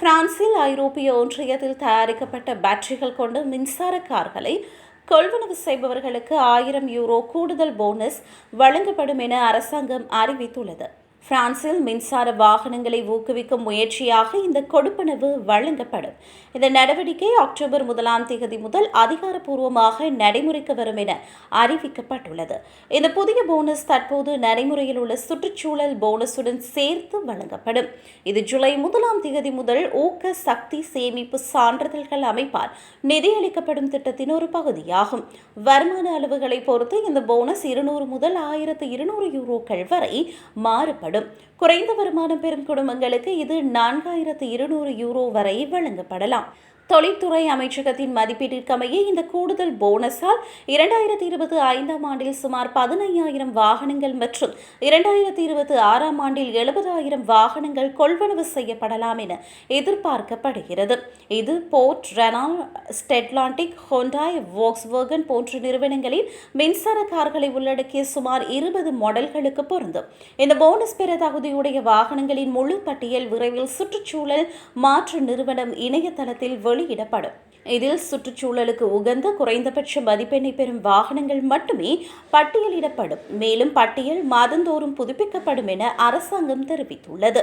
பிரான்சில் ஐரோப்பிய ஒன்றியத்தில் தயாரிக்கப்பட்ட பேட்டரிகள் கொண்ட மின்சார கார்களை கொள்வனவு செய்பவர்களுக்கு ஆயிரம் யூரோ கூடுதல் போனஸ் வழங்கப்படும் என அரசாங்கம் அறிவித்துள்ளது. பிரான்சில் மின்சார வாகனங்களை ஊக்குவிக்கும் முயற்சியாக இந்த கொடுப்பனவு வழங்கப்படும். இந்த நடவடிக்கை அக்டோபர் முதலாம் தேதி முதல் அதிகாரப்பூர்வமாக நடைமுறைக்கு வரும் என அறிவிக்கப்பட்டுள்ளது. இந்த புதிய போனஸ் தற்போது நடைமுறையில் உள்ள சுற்றுச்சூழல் போனஸுடன் சேர்த்து வழங்கப்படும். இது ஜூலை முதலாம் தேதி முதல் ஊக்க சக்தி சேமிப்பு சான்றிதழ்கள் அமைப்பால் நிதியளிக்கப்படும் திட்டத்தின் ஒரு பகுதியாகும். வருமான அளவுகளை பொறுத்து இந்த போனஸ் இருநூறு முதல் ஆயிரத்து இருநூறு யூரோக்கள் வரை மாறுபடும். குறைந்த வருமானம் பெறும் குடும்பங்களுக்கு இது நான்காயிரத்து இருநூறு யூரோ வரை வழங்கப்படலாம். தொழில்துறை அமைச்சகத்தின் மதிப்பீட்டிற்கமைய இந்த கூடுதல் போனஸால் இரண்டாயிரத்தி இருபத்தி ஐந்தாம் ஆண்டில் சுமார் பதினையாயிரம் வாகனங்கள் மற்றும் இரண்டாயிரத்தி இருபத்தி ஆறாம் ஆண்டில் எழுபதாயிரம் வாகனங்கள் கொள்வனவு செய்யப்படலாம் என எதிர்பார்க்கப்படுகிறது. இது Ford Renault Stellantis Hyundai Volkswagen போன்ற நிறுவனங்களில் மின்சார கார்களை உள்ளடக்கிய சுமார் இருபது மாடல்களுக்கு பொருந்தும். இந்த போனஸ் பெற தகுதியுடைய வாகனங்களின் முழு பட்டியல் விரைவில் சுற்றுச்சூழல் மாற்று நிறுவனம் இணையதளத்தில் வெளியிடப்படும் இதில் சுற்றுச்சூழலுக்கு உகந்த குறைந்தபட்ச மதிப்பெண்ணை பெறும் வாகனங்கள் மட்டுமே பட்டியலிடப்படும். மேலும் பட்டியல் மாதந்தோறும் புதுப்பிக்கப்படும் என அரசாங்கம் தெரிவித்துள்ளது.